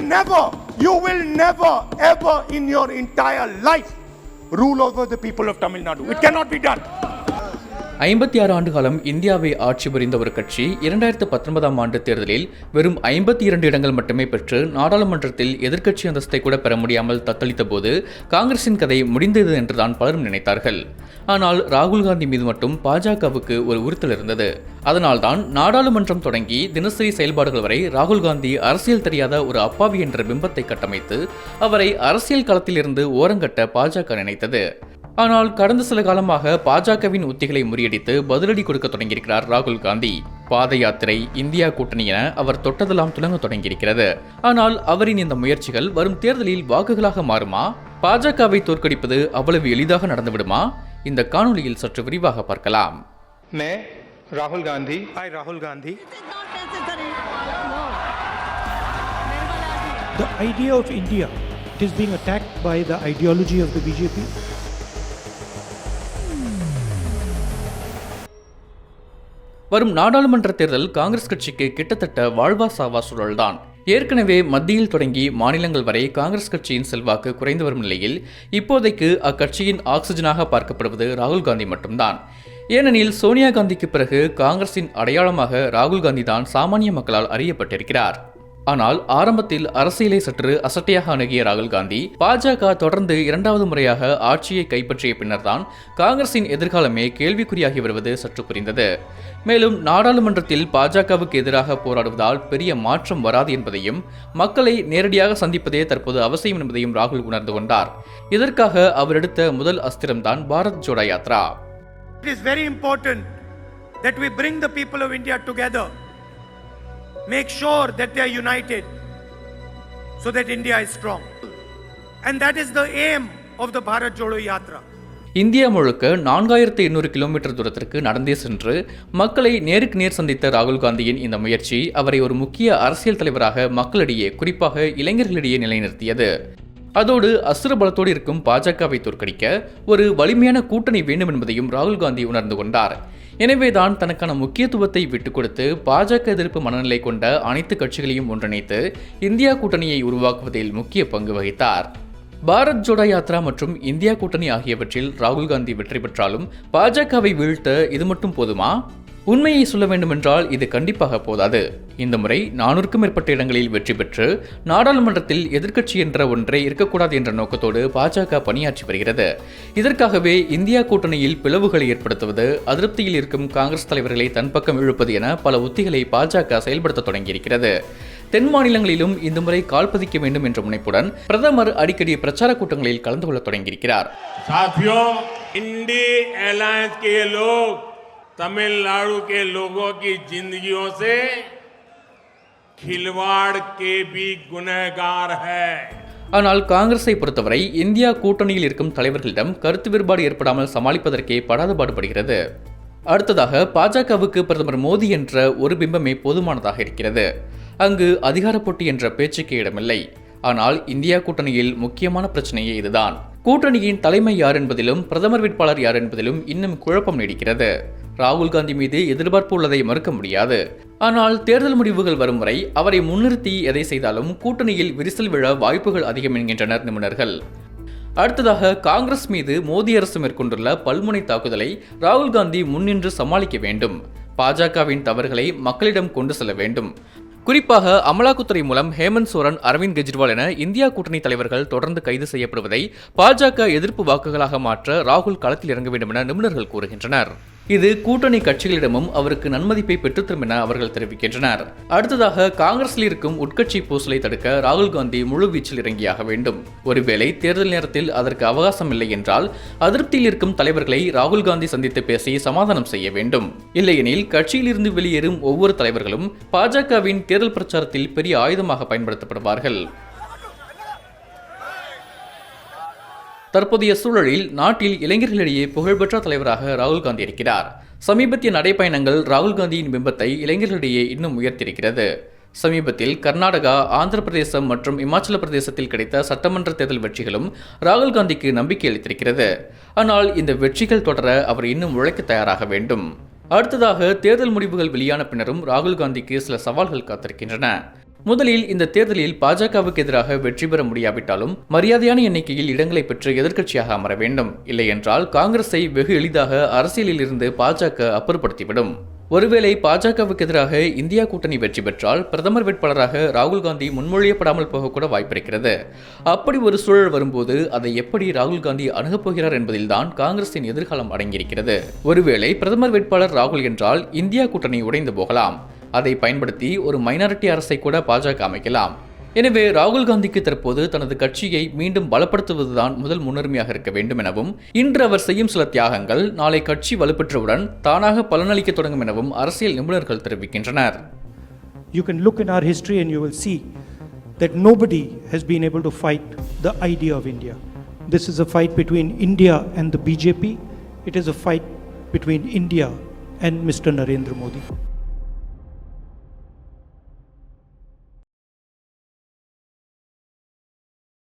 will never, you will never, ever in your entire life rule over the people of Tamil Nadu. It cannot be done. ஐம்பத்தி ஆறு ஆண்டு காலம் இந்தியாவை ஆட்சி புரிந்த ஒரு கட்சி இரண்டாயிரத்து பத்தொன்பதாம் ஆண்டு தேர்தலில் வெறும் ஐம்பத்தி இரண்டு இடங்கள் மட்டுமே பெற்று நாடாளுமன்றத்தில் எதிர்க்கட்சி அந்தஸ்தை கூட பெற முடியாமல் தத்தளித்த போது காங்கிரசின் கதை முடிந்தது என்றுதான் பலரும் நினைத்தார்கள். ஆனால் ராகுல் காந்தி மீது மட்டும் பாஜகவுக்கு ஒரு உறுத்தல் இருந்தது. அதனால்தான் நாடாளுமன்றம் தொடங்கி தினசரி செயல்பாடுகள் வரை ராகுல் காந்தி அரசியல் தெரியாத ஒரு அப்பாவி என்ற பிம்பத்தை கட்டமைத்து அவரை அரசியல் களத்திலிருந்து ஓரங்கட்ட பாஜக நினைத்தது. ஆனால் கடந்த சில காலமாக பாஜகவின் உத்திகளை முறியடித்து பதிலடி கொடுக்க தொடங்கியிருக்கிறார் ராகுல் காந்தி. பாத யாத்திரை இந்தியா கூட்டணி என அவர் தொட்டதெல்லாம் துலங்க தொடங்கியிருக்கிறது. ஆனால் அவரின் இந்த முயற்சிகள் வரும் தேர்தலில் வாக்குகளாக மாறுமா? பாஜகவை தோற்கடிப்பது அவ்வளவு எளிதாக நடந்துவிடுமா? இந்த காணொலியில் சற்று விரிவாக பார்க்கலாம். ராகுல் காந்தி. ராகுல் Gandhi. The idea of India is being attacked by the ideology of the BJP வரும் நாடாளுமன்ற தேர்தல் காங்கிரஸ் கட்சிக்கு கிட்டத்தட்ட வாழ்வா சாவா சூழல்தான் ஏற்கனவே மத்தியில் தொடங்கி மாநிலங்கள் வரை காங்கிரஸ் கட்சியின் செல்வாக்கு குறைந்து வரும் நிலையில் இப்போதைக்கு அக்கட்சியின் ஆக்சிஜனாக பார்க்கப்படுவது ராகுல் காந்தி மட்டும்தான். ஏனெனில் சோனியா காந்திக்கு பிறகு காங்கிரசின் அடையாளமாக ராகுல் காந்தி தான் சாமானிய மக்களால் அறியப்பட்டிருக்கிறார். ஆனால் ஆரம்பத்தில் அரசியலை சற்று அசட்டையாக அணுகிய ராகுல் காந்தி பாஜக தொடர்ந்து இரண்டாவது முறையாக ஆட்சியை கைப்பற்றிய பின்னர்தான் காங்கிரசின் எதிர்காலமே கேள்விக்குறியாகி வருவது சற்று புரிந்தது. மேலும் நாடாளுமன்றத்தில் பாஜகவுக்கு எதிராக போராடுவதால் பெரிய மாற்றம் வராது என்பதையும் மக்களை நேரடியாக சந்திப்பதே தற்போது அவசியம் என்பதையும் ராகுல் உணர்ந்து கொண்டார். இதற்காக அவர் எடுத்த முதல் அஸ்திரம்தான் Bharat Jodo Yatra. It is very important that we bring the people of India together, make sure that they are united so that India is strong. And that is the aim of the Bharat Jodo Yatra. India முழுக்க நான்காயிரத்து எண்ணூறு kilometre தூரத்திற்கு நடந்தே சென்று மக்களை நேருக்கு நேர் சந்தித்த ராகுல் காந்தியின் இந்த முயற்சி அவரை ஒரு முக்கிய அரசியல் தலைவராக மக்களிடையே குறிப்பாக இளைஞர்களிடையே நிலைநிறுத்தியது அதோடு அசுர பலத்தோடு இருக்கும் பாஜகவை தோற்கடிக்க ஒரு வலிமையான கூட்டணி வேண்டும் என்பதையும் ராகுல் காந்தி உணர்ந்து கொண்டார் எனவேதான் தனக்கான முக்கியத்துவத்தை விட்டுக் கொடுத்து பாஜக எதிர்ப்பு மனநிலை கொண்ட அனைத்து கட்சிகளையும் ஒன்றிணைத்து இந்தியா கூட்டணியை உருவாக்குவதில் முக்கிய பங்கு வகித்தார். பாரத் ஜோடா யாத்ரா மற்றும் இந்தியா கூட்டணி ஆகியவற்றில் ராகுல் காந்தி வெற்றி பெற்றாலும் பாஜகவை வீழ்த்த இது மட்டும் போதுமா? உண்மையை சொல்ல வேண்டுமென்றால் இது கண்டிப்பாக போதாது. இந்த முறை நானூறுக்கும் மேற்பட்ட இடங்களில் வெற்றி பெற்று நாடாளுமன்றத்தில் எதிர்க்கட்சி என்ற ஒன்றே இருக்கக்கூடாது என்ற நோக்கத்தோடு பாஜக பணியாற்றி வருகிறது. இதற்காகவே இந்தியா கூட்டணியில் பிளவுகளை ஏற்படுத்துவது அதிருப்தியில் இருக்கும் காங்கிரஸ் தலைவர்களை தன் பக்கம் இழுப்பது என பல உத்திகளை பாஜக செயல்படுத்த தொடங்கியிருக்கிறது. தென் மாநிலங்களிலும் இந்த முறை கால் பதிக்க வேண்டும் என்ற முனைப்புடன் பிரதமர் அடிக்கடி பிரச்சார கூட்டங்களில் கலந்து கொள்ள தொடங்கியிருக்கிறார். तमिलनाडु के लोगों की जिंदगियों से खिलवाड़ के भी गुनहगार है ஆனால் காங்கிரஸை பொறுத்தவரை இந்தியா கூட்டணியில் இருக்கும் தலைவர்களிடம் கருத்து வேறுபாடு ஏற்படாமல் சமாளிப்பதற்கே படாத பாடுபடுகிறது அடுத்ததாக பாஜகவுக்கு பிரதமர் மோடி என்ற ஒரு பிம்பமே போதுமானதாக இருக்கிறது அங்கு அதிகார போட்டி என்ற பேச்சுக்கு இடமில்லை ஆனால் இந்தியா கூட்டணியில் முக்கியமான பிரச்சனையே இதுதான் கூட்டணியின் தலைமை யார் என்பதிலும் பிரதமர் வேட்பாளர் யார் என்பதிலும் இன்னும் குழப்பம் நீடிக்கிறது. ராகுல் காந்தி மீது எதிர்பார்ப்பு உள்ளதை மறுக்க முடியாது. ஆனால் தேர்தல் முடிவுகள் வரும் வரை அவரை முன்னிறுத்தி எதை செய்தாலும் கூட்டணியில் விரிசல் விழ வாய்ப்புகள் அதிகம் என்கின்றனர் நிபுணர்கள். அடுத்ததாக காங்கிரஸ் மீது மோடி அரசு மேற்கொண்டுள்ள பல்முனை தாக்குதலை ராகுல் காந்தி முன்னின்று சமாளிக்க வேண்டும். பாஜகவின் தவறுகளை மக்களிடம் கொண்டு செல்ல வேண்டும். குறிப்பாக அமலாக்கத்துறை மூலம் ஹேமந்த் சோரன் அரவிந்த் கெஜ்ரிவால் என இந்தியா கூட்டணி தலைவர்கள் தொடர்ந்து கைது செய்யப்படுவதை பாஜக எதிர்ப்பு வாக்குகளாக மாற்ற ராகுல் களத்தில் இறங்க வேண்டும் என நிபுணர்கள் கூறுகின்றனர். இது கூட்டணி கட்சிகளிடமும் அவருக்கு நன்மதிப்பை பெற்றுத்தரும் என அவர்கள் தெரிவிக்கின்றனர். அடுத்ததாக காங்கிரஸில் இருக்கும் உட்கட்சி பூசலை தடுக்க ராகுல் காந்தி முழு வீச்சில் இறங்கியாக வேண்டும். ஒருவேளை தேர்தல் நேரத்தில் அதற்கு அவகாசம் இல்லை என்றால் அதிருப்தியில் இருக்கும் தலைவர்களை ராகுல் காந்தி சந்தித்து பேசி சமாதானம் செய்ய வேண்டும். இல்லையெனில் கட்சியிலிருந்து வெளியேறும் ஒவ்வொரு தலைவர்களும் பாஜகவின் தேர்தல் பிரச்சாரத்தில் பெரிய ஆயுதமாக பயன்படுத்தப்படுவார்கள். தற்போதைய சூழலில் நாட்டில் இளைஞர்களிடையே புகழ்பெற்ற தலைவராக ராகுல் காந்தி இருக்கிறார். சமீபத்திய நடைப்பயணங்கள் ராகுல் காந்தியின் பிம்பத்தை இளைஞர்களிடையே இன்னும் உயர்த்தியிருக்கிறது. சமீபத்தில் கர்நாடகா ஆந்திர பிரதேசம் மற்றும் இமாச்சல பிரதேசத்தில் கிடைத்த சட்டமன்ற தேர்தல் வெற்றிகளும் ராகுல் காந்திக்கு நம்பிக்கை அளித்திருக்கிறது. ஆனால் இந்த வெற்றிகள் தொடர அவர் இன்னும் உழைக்க தயாராக வேண்டும். அடுத்ததாக தேர்தல் முடிவுகள் வெளியான பின்னரும் ராகுல் காந்திக்கு சில சவால்கள் காத்திருக்கின்றன. முதலில் இந்த தேர்தலில் பாஜகவுக்கு எதிராக வெற்றி பெற முடியாவிட்டாலும் மரியாதையான எண்ணிக்கையில் இடங்களை பெற்று எதிர்க்கட்சியாக அமர வேண்டும். இல்லையென்றால் காங்கிரஸை வெகு எளிதாக அரசியலில் இருந்து பாஜக அப்புறப்படுத்திவிடும். ஒருவேளை பாஜகவுக்கு எதிராக இந்தியா கூட்டணி வெற்றி பெற்றால் பிரதமர் வேட்பாளராக ராகுல் காந்தி முன்மொழியப்படாமல் போகக்கூட வாய்ப்பிருக்கிறது. அப்படி ஒரு சூழல் வரும்போது அதை எப்படி ராகுல் காந்தி அணுகப் போகிறார் என்பதில்தான் காங்கிரசின் எதிர்காலம் அடங்கியிருக்கிறது. ஒருவேளை பிரதமர் வேட்பாளர் ராகுல் என்றால் இந்தியா கூட்டணி உடைந்து போகலாம். அதை பயன்படுத்தி ஒரு மைனாரிட்டி அரசை கூட பாஜக அமைக்கலாம் எனவே ராகுல் காந்திக்கு தற்போது தனது கட்சியை மீண்டும் பலப்படுத்துவதுதான் முதல் முன்னுரிமையாக இருக்க வேண்டும் எனவும் இன்று அவர் செய்யும் சில தியாகங்கள் நாளை கட்சி வலுப்பெற்றவுடன் தானாக பலனளிக்க தொடங்கும் எனவும் அரசியல் நிபுணர்கள் தெரிவிக்கின்றனர் You can look in our history and you will see that nobody has been able to fight the idea of India. This is a fight between India and the BJP. It is a fight between India and Mr. Narendra Modi.